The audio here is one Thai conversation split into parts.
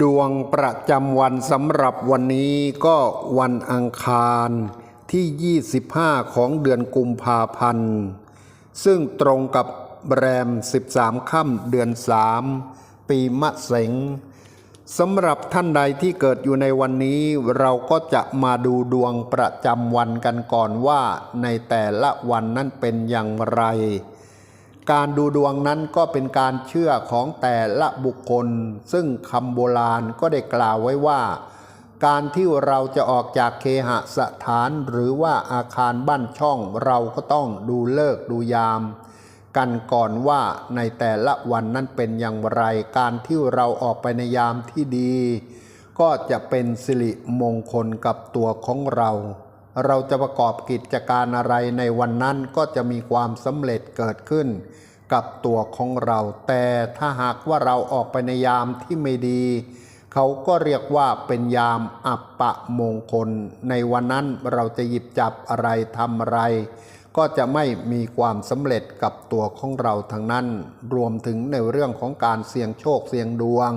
ดวงประจำวันสำหรับวันนี้ก็วันอังคารที่ 25 ของเดือนกุมภาพันธ์ ซึ่งตรงกับแรม 13 ค่ำเดือน 3 ปีมะเสงสำหรับท่านใดที่เกิดอยู่ในวันนี้ เราก็จะมาดูดวงประจำวันกันก่อนว่าในแต่ละวันนั้นเป็นอย่างไร การดูดวงนั้นก็เป็นการเชื่อของแต่ละบุคคล ซึ่งคำโบราณก็ได้กล่าวไว้ว่า การที่เราจะออกจากเคหสถานหรือว่าอาคารบ้านช่องเราก็ต้องดูเลิกดูยาม กันก่อนว่าในแต่ละวันนั้นเป็นอย่างไร การที่เราออกไปในยามที่ดี ก็จะเป็นสิริมงคลกับตัวของเรา เราจะประกอบกิจการอะไรในวันนั้นก็จะมีความสำเร็จเกิดขึ้น กับตัวของเรา แต่ถ้าหากว่าเราออกไปในยามที่ไม่ดี เขาก็เรียกว่าเป็นยามอัปปะมงคล ในวันนั้นเราจะหยิบจับอะไรทำอะไร ก็จะไม่มีความสำเร็จกับตัวของเราทั้งนั้น รวมถึงในเรื่องของการเสี่ยงโชคเสี่ยงดวง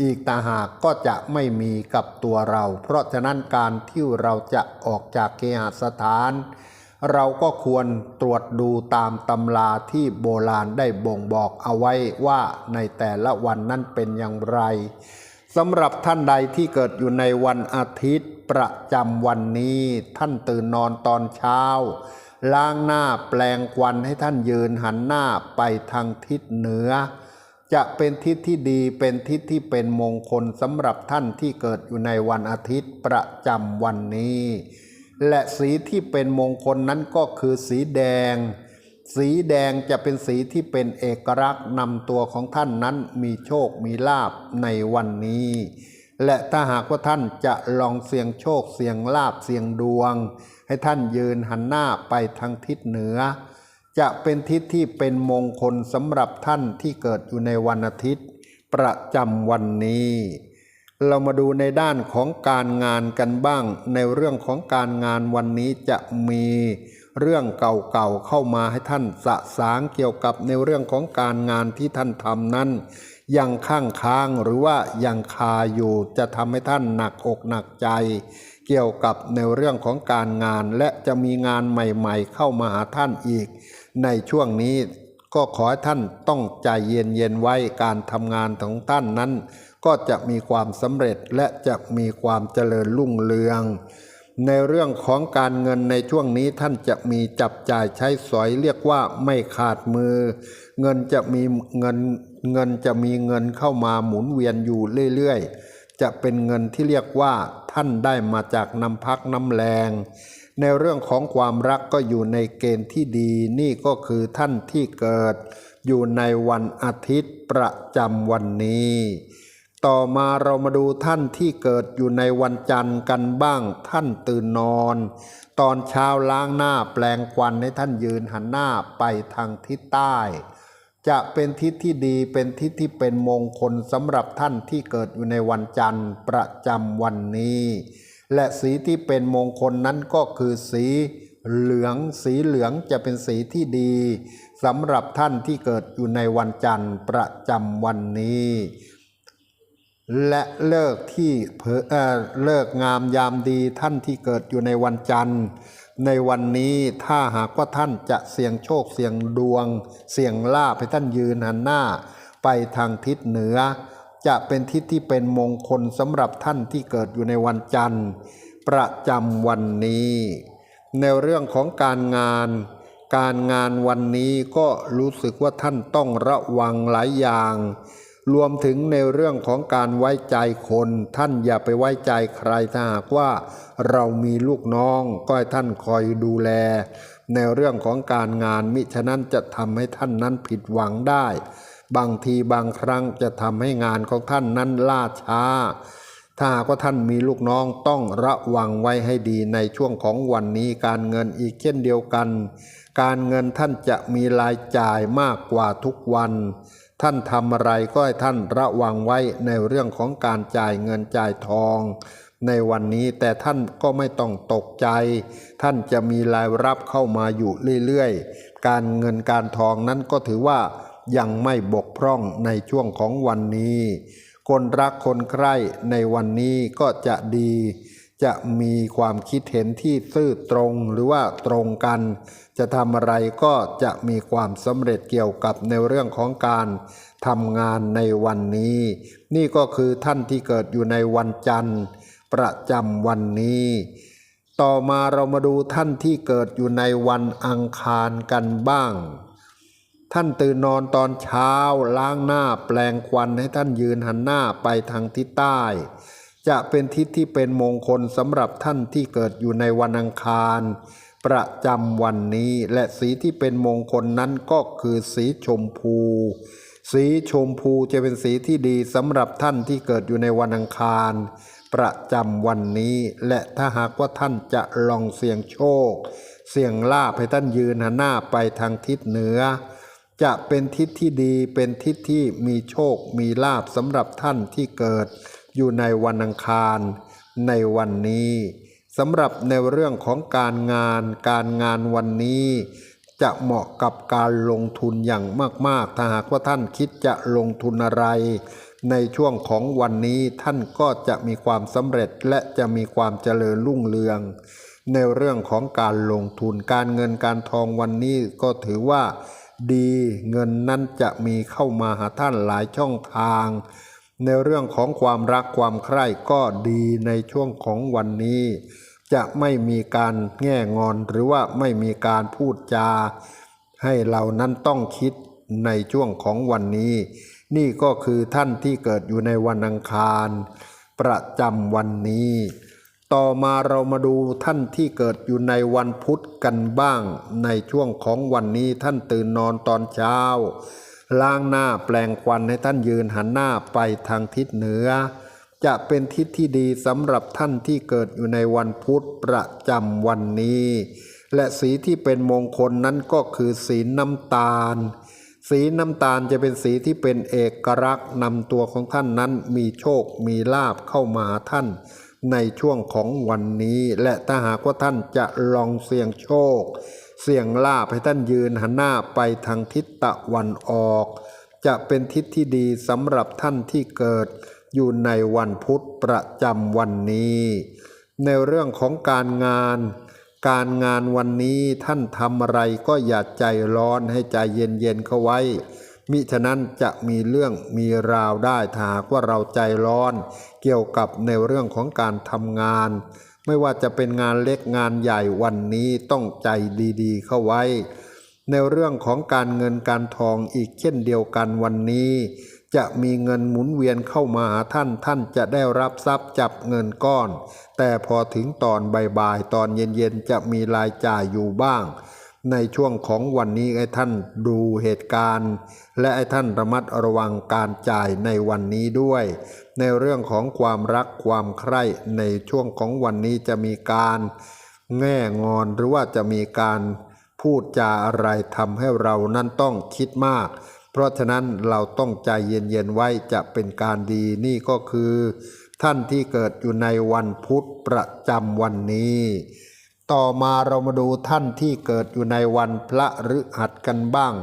อีกต่าหากก็จะไม่มีกับตัวเรา เพราะฉะนั้นการที่เราจะออกจากเคหสถาน เราก็ควรตรวจดูตามตำราที่โบราณได้บ่งบอกเอาไว้ว่าในแต่ละวันนั้นเป็นอย่างไรสำหรับท่านใดที่เกิดอยู่ในวันอาทิตย์ประจำวันนี้ ท่านตื่นนอนตอนเช้า ล้างหน้าแปลงควันให้ท่านยืนหันหน้าไปทางทิศเหนือ จะเป็นทิศที่ดีเป็นทิศที่เป็นมงคลสำหรับท่านที่เกิดอยู่ในวันอาทิตย์ประจำวันนี้ และสีที่เป็นมงคลนั้นก็คือสีแดง สีแดงจะเป็นสีที่เป็นเอกลักษณ์นำตัวของท่านนั้นมีโชคมีลาบในวันนี้ และถ้าหากว่าท่านจะลองเสี่ยงโชคเสี่ยงลาบเสี่ยงดวง ให้ท่านยืนหันหน้าไปทางทิศเหนือ จะเป็นทิศที่เป็นมงคลสำหรับท่านที่เกิดอยู่ในวันอาทิตย์ ประจำวันนี้ เรามาดูในด้านของการงานกันบ้าง ในเรื่องของการงานวันนี้จะมีเรื่องเก่าๆเข้ามาให้ท่านสะสางเกี่ยวกับในเรื่องของการงานที่ท่านทำนั้น ยังข้างค้างหรือว่ายังคาอยู่จะทำให้ท่านหนักอกหนักใจ เกี่ยวกับในเรื่องของการงานและจะมีงานใหม่ๆ เข้ามาหาท่านอีก ในช่วงนี้ก็ขอให้ท่านต้องใจเย็นๆไว้การทำงานของท่านนั้น ก็จะมีความสำเร็จและจะมีความเจริญรุ่งเรือง ในเรื่องของการเงินในช่วงนี้ท่านจะมีจับจ่ายใช้สอยเรียกว่าไม่ขาดมือ เงินจะมีเงินเงินจะมีเงินเข้ามาหมุนเวียนอยู่เรื่อยๆ จะเป็นเงินที่เรียกว่าท่านได้มาจากน้ำพักน้ำแรง ในเรื่องของความรักก็อยู่ในเกณฑ์ที่ดีนี่ก็คือท่านที่เกิด อยู่ในวันอาทิตย์ประจำวันนี้ ต่อมาเรามาดูท่านที่เกิดอยู่ในวันจันทร์กันบ้างท่านตื่นนอน ตอนเช้าล้างหน้าแปลงควันให้ท่านยืนหันหน้าไปทางทิศใต้ จะเป็นทิศที่ดีเป็นทิศที่เป็นมงคลสำหรับท่านที่เกิดอยู่ในวันจันทร์ประจำวันนี้ และสีที่เป็นมงคลนั้นก็คือสีเหลือง สีเหลืองจะเป็นสีที่ดีสำหรับท่านที่เกิดอยู่ในวันจันทร์ประจำวันนี้ และเลิกที่เพอเอ่อเลิกงามยามดีท่านที่เกิดอยู่ในวันจันทร์ ในวันนี้ถ้าหากว่าท่านจะเสี่ยงโชคเสี่ยงดวง เสี่ยงลาภให้ท่านยืนหันหน้า ไปทางทิศเหนือ จะเป็นทิศที่เป็นมงคลสำหรับท่านที่เกิดอยู่ในวันจันทร์ ประจำวันนี้ ในเรื่องของการงาน การงานวันนี้ก็รู้สึกว่าท่านต้องระวังหลายอย่าง รวมถึงในเรื่องของการไว้ใจคน ท่านอย่าไปไว้ใจใครถ้าหากว่า เรามีลูกน้องก็ให้ท่านคอยดูแล ในเรื่องของการงานมิฉะนั้นจะทำให้ท่านนั้นผิดหวังได้ บางทีบางครั้งจะทำให้งานของท่านนั้นล่าช้า ถ้าหากว่าท่านมีลูกน้องต้องระวังไว้ให้ดีในช่วงของวันนี้การเงินอีกเช่นเดียวกัน การเงินท่านจะมีรายจ่ายมากกว่าทุกวัน ท่านทำอะไรก็ให้ท่านระวังไว้ในเรื่องของการจ่ายเงินจ่ายทองในวันนี้แต่ท่านก็ไม่ต้องตกใจ ท่านจะมีรายรับเข้ามาอยู่เรื่อยๆ การเงินการทองนั้นก็ถือว่า ยังไม่บกพร่องในช่วงของวันนี้ คนรักคนใคร่ในวันนี้ก็จะดี จะมีความคิดเห็นที่ซื่อตรงหรือว่าตรงกัน จะทำอะไรก็จะมีความสำเร็จเกี่ยวกับในเรื่องของการทำงานในวันนี้ นี่ก็คือท่านที่เกิดอยู่ในวันจันทร์ ประจำวันนี้ต่อมาเรามาดูท่านที่เกิดอยู่ในวันอังคารกันบ้าง ท่านตื่นนอนตอนเช้าล้างหน้าแปลงควันให้ท่านยืนหันหน้าไปทางทิศใต้ จะเป็นทิศที่เป็นมงคลสำหรับท่านที่เกิดอยู่ในวันอังคาร ประจำวันนี้และสีที่เป็นมงคลนั้นก็คือสีชมพู สีชมพูจะเป็นสีที่ดีสำหรับท่านที่เกิดอยู่ในวันอังคาร ประจำวันนี้ และถ้าหากว่าท่านจะลองเสี่ยงโชค เสี่ยงลาภให้ท่านยืนหันหน้าไปทางทิศเหนือ จะเป็นทิศที่ดีเป็นทิศที่มีโชคมีลาภสำหรับท่านที่เกิดอยู่ในวันอังคาร ในวันนี้สำหรับในเรื่องของการงาน การงานวันนี้ จะเหมาะกับการลงทุนอย่างมาก ๆ ถ้าหากว่าท่านคิดจะลงทุนอะไร ในช่วงของวันนี้ท่านก็จะมีความสำเร็จและจะมีความเจริญรุ่งเรือง ในเรื่องของการลงทุนการเงินการทองวันนี้ก็ถือว่า ดีเงินนั้นจะมีเข้ามาหาท่านหลายช่องทาง ในเรื่องของความรักความใคร่ก็ดีในช่วงของวันนี้ จะไม่มีการแง่งอนหรือว่าไม่มีการพูดจา ให้เรานั้นต้องคิดในช่วงของวันนี้ นี่ก็คือท่านที่เกิดอยู่ในวันอังคาร ประจำวันนี้ ต่อมาเรามาดูท่านที่เกิดอยู่ในวันพุธกันบ้าง ในช่วงของวันนี้ท่านตื่นนอนตอนเช้า ล้างหน้าแปลงควันให้ท่านยืนหันหน้าไปทางทิศเหนือ จะเป็นทิศที่ดีสำหรับท่านที่เกิดอยู่ในวันพุธประจำวันนี้ และสีที่เป็นมงคลนั้นก็คือสีน้ำตาล สีน้ำตาลจะเป็นสีที่เป็นเอกลักษณ์นำตัวของท่านนั้นมีโชคมีลาบเข้ามาหาท่าน ในช่วงของวันนี้ และถ้าหากว่าท่านจะลองเสี่ยงโชค เสี่ยงลาบให้ท่านยืนหันหน้าไปทางทิศตะวันออก จะเป็นทิศที่ดีสำหรับท่านที่เกิด อยู่ในวันพุธประจำวันนี้ ในเรื่องของการงาน การงานวันนี้ท่านทำอะไรก็อย่าใจร้อนให้ใจเย็นๆเข้าไว้ มิฉะนั้นจะมีเรื่องมีราวได้ถ้าหากว่าเราใจร้อน เกี่ยวกับในเรื่องของการทำงาน ไม่ว่าจะเป็นงานเล็กงานใหญ่วันนี้ต้องใจดีๆ เข้าไว้ ในเรื่องของการเงินการทองอีกเช่นเดียวกันวันนี้ จะมีเงินหมุนเวียนเข้ามาหาท่านท่านจะได้รับทรัพย์จับเงินก้อน แต่พอถึงตอนบ่ายๆตอนเย็นๆจะมีรายจ่ายอยู่บ้าง ในช่วงของวันนี้ให้ท่านดูเหตุการณ์ และให้ท่านระมัดระวังการจ่ายในวันนี้ด้วย ในเรื่องของความรักความใคร่ในช่วงของวันนี้จะมีการแง่งอนหรือว่าจะมีการพูดจาอะไรทำให้เรานั้นต้องคิดมาก เพราะฉะนั้นเราต้องใจเย็นๆไว้จะเป็นการดีนี่ก็คือ ท่านที่เกิดอยู่ในวันพุธประจำวันนี้ ต่อมาเรามาดูท่านที่เกิดอยู่ในวันพระฤหัสกันบ้าง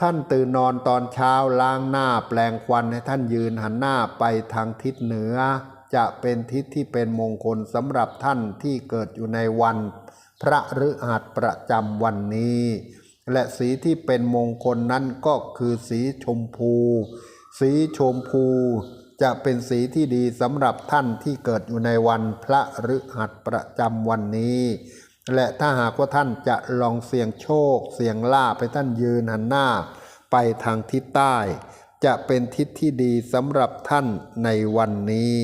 ท่านตื่นนอนตอนเช้าล้างหน้าแปลงควันให้ท่านยืนหันหน้าไปทางทิศเหนือ จะเป็นทิศที่เป็นมงคลสำหรับท่านที่เกิดอยู่ในวันพระฤหัสประจำวันนี้ และสีที่เป็นมงคลนั้นก็คือสีชมพู สีชมพู จะเป็นสีที่ดีสำหรับท่านที่เกิดอยู่ในวันพระฤหัสประจำวันนี้ และถ้าหากว่าท่านจะลองเสี่ยงโชค เสี่ยงลาภไปท่านยืนหันหน้า ไปทางทิศใต้ จะเป็นทิศที่ดีสำหรับท่านในวันนี้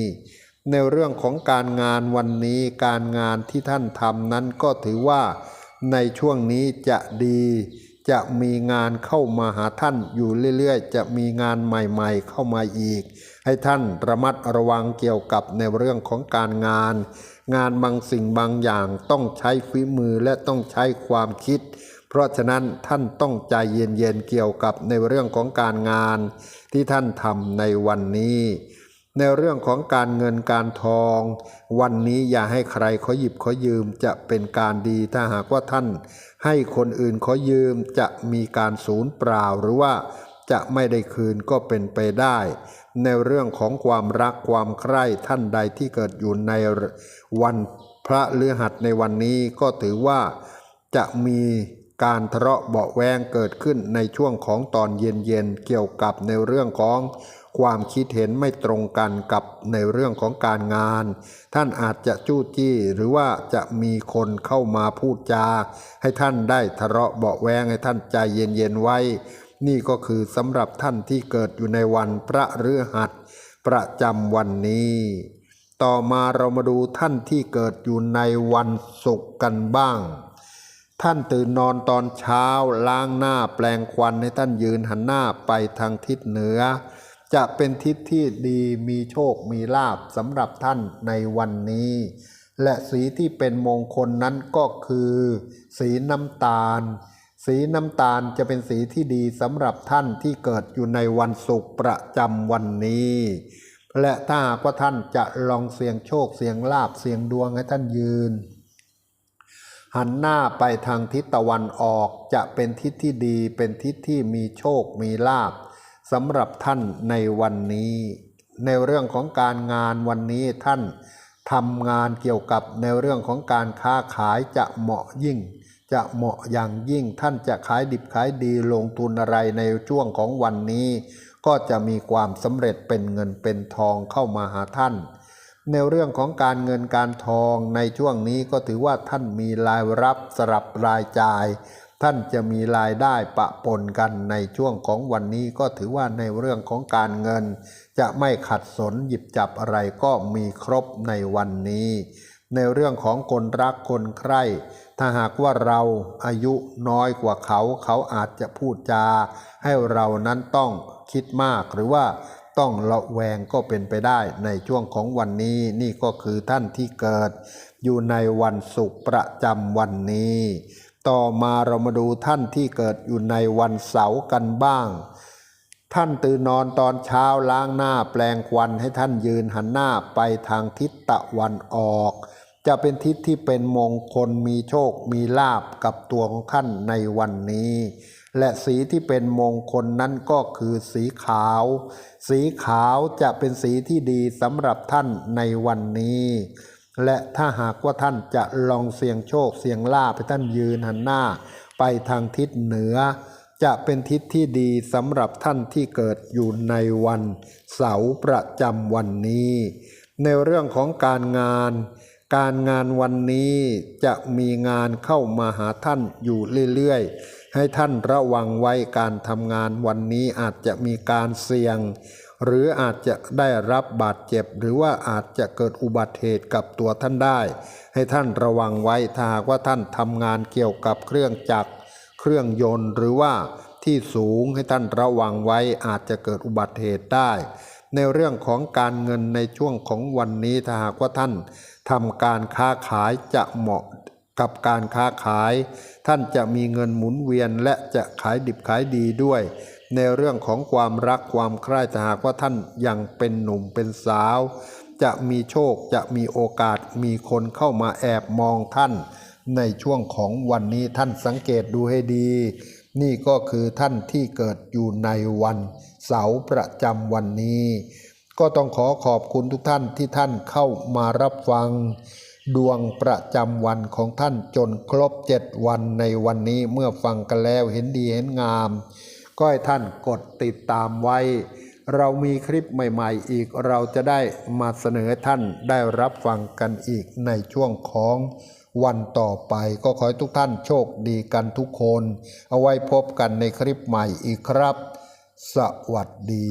ในเรื่องของการงานวันนี้การงานที่ท่านทำนั้นก็ถือว่าในช่วงนี้จะดี จะมีงานเข้ามาหาท่านอยู่เรื่อยๆ จะมีงานใหม่ๆ เข้ามาอีก ให้ท่านระมัดระวังเกี่ยวกับในเรื่องของการงาน งานบางสิ่งบางอย่างต้องใช้ฝีมือและต้องใช้ความคิด เพราะฉะนั้นท่านต้องใจเย็นๆเกี่ยวกับในเรื่องของการงาน ที่ท่านทำในวันนี้ ในเรื่องของการเงินการทอง วันนี้อย่าให้ใครเขาหยิบเขายืมจะเป็นการดีถ้าหากว่าท่าน ให้คนอื่นเขายืมจะมีการสูญเปล่าหรือว่าจะไม่ได้คืนก็เป็นไปได้ ในเรื่องของความรักความใคร่ท่านใดที่เกิดอยู่ในวันพระฤหัสในวันนี้ก็ถือว่าจะมีการทะเลาะเบาแวงเกิดขึ้นในช่วงของตอนเย็นๆเกี่ยวกับในเรื่องของ ความคิดเห็นไม่ตรงกันกับในเรื่องของการงาน ท่านอาจจะจู้จี้หรือว่าจะมีคนเข้ามาพูดจา ให้ท่านได้ทะเลาะเบาแวงให้ท่านใจเย็นๆไว้ นี่ก็คือสำหรับท่านที่เกิดอยู่ในวันพระฤหัส ประจำวันนี้ ต่อมาเรามาดูท่านที่เกิดอยู่ในวันศุกร์กันบ้างท่านตื่นนอนตอนเช้าล้างหน้าแปลงควันให้ท่านยืนหันหน้าไปทางทิศเหนือ จะเป็นทิศที่ดีมีโชคมีลาบสำหรับท่านในวันนี้ และสีที่เป็นมงคลนั้นก็คือ สีน้ำตาล สีน้ำตาลจะเป็นสีที่ดีสำหรับท่านที่เกิดอยู่ในวันศุกร์ประจำวันนี้ และถ้าหากว่าท่านจะลองเสี่ยงโชคเสี่ยงลาบเสี่ยงดวงให้ท่านยืน หันหน้าไปทางทิศตะวันออกจะเป็นทิศที่ดีเป็นทิศที่มีโชคมีลาบ สำหรับท่านในวันนี้ ในเรื่องของการงานวันนี้ท่านทำงานเกี่ยวกับในเรื่องของการค้าขายจะเหมาะยิ่ง จะเหมาะอย่างยิ่งท่านจะขายดิบขายดีลงทุนอะไรในช่วงของวันนี้ ก็จะมีความสำเร็จเป็นเงินเป็นทองเข้ามาหาท่าน ในเรื่องของการเงินการทองในช่วงนี้ก็ถือว่าท่านมีรายรับสลับรายจ่าย ท่านจะมีรายได้ปะปนกันในช่วงของวันนี้ก็ถือว่าในเรื่องของการเงิน จะไม่ขัดสนหยิบจับอะไรก็มีครบในวันนี้ ในเรื่องของคนรักคนใคร่ถ้าหากว่าเราอายุน้อยกว่าเขา เขาอาจจะพูดจา ให้เรานั้นต้องคิดมากหรือว่าต้องระแวงก็เป็นไปได้ในช่วงของวันนี้นี่ก็คือท่านที่เกิด อยู่ในวันศุกร์ประจำวันนี้ ต่อมาเรามาดูท่านที่เกิดอยู่ในวันเสาร์กันบ้าง ท่านตื่นนอนตอนเช้าล้างหน้าแปลงควันให้ท่านยืนหันหน้าไปทางทิศตะวันออก จะเป็นทิศที่เป็นมงคลมีโชคมีลาบกับตัวของท่านในวันนี้และสีที่เป็นมงคลนั้นก็คือสีขาว สีขาวจะเป็นสีที่ดีสำหรับท่านในวันนี้ และถ้าหากว่าท่านจะลองเสี่ยงโชคเสี่ยงลาภให้ท่านยืนหันหน้า ไปทางทิศเหนือ จะเป็นทิศที่ดีสำหรับท่านที่เกิดอยู่ในวันเสาร์ประจำวันนี้ ในเรื่องของการงาน การงานวันนี้จะมีงานเข้ามาหาท่านอยู่เรื่อยๆ ให้ท่านระวังไว้การทำงานวันนี้อาจจะมีการเสี่ยง หรืออาจจะได้รับบาดเจ็บ หรือว่าอาจจะเกิดอุบัติเหตุกับตัวท่านได้ ให้ท่านระวังไว้ถ้าหากว่าท่านทำงานเกี่ยวกับเครื่องจักร เครื่องยนต์หรือว่าที่สูงให้ท่านระวังไว้อาจจะเกิดอุบัติเหตุได้ ในเรื่องของการเงินในช่วงของวันนี้ถ้าหากว่าท่านทำการค้าขายจะเหมาะกับการค้าขาย ท่านจะมีเงินหมุนเวียนและจะขายดิบขายดีด้วย ในเรื่องของความรักความใคร่ถ้าหากว่าท่านยังเป็นหนุ่มเป็นสาว จะมีโชคจะมีโอกาสมีคนเข้ามาแอบมองท่าน ในช่วงของวันนี้ท่านสังเกตดูให้ดี นี่ก็คือท่านที่เกิดอยู่ในวัน เสาร์ประจำวันนี้ ก็ต้องขอขอบคุณทุกท่านที่ท่านเข้ามารับฟังดวงประจำวันของท่านจนครบเจ็ดวันในวันนี้เมื่อฟังกันแล้วเห็นดีเห็นงาม ก็ให้ท่านกดติดตามไว้ เรามีคลิปใหม่ ๆ อีกเราจะได้มาเสนอท่านได้รับฟังกันอีกในช่วงของวันต่อไปก็ขอให้ทุกท่านโชคดีกันทุกคน เอาไว้พบกันในคลิปใหม่อีกครับ สวัสดี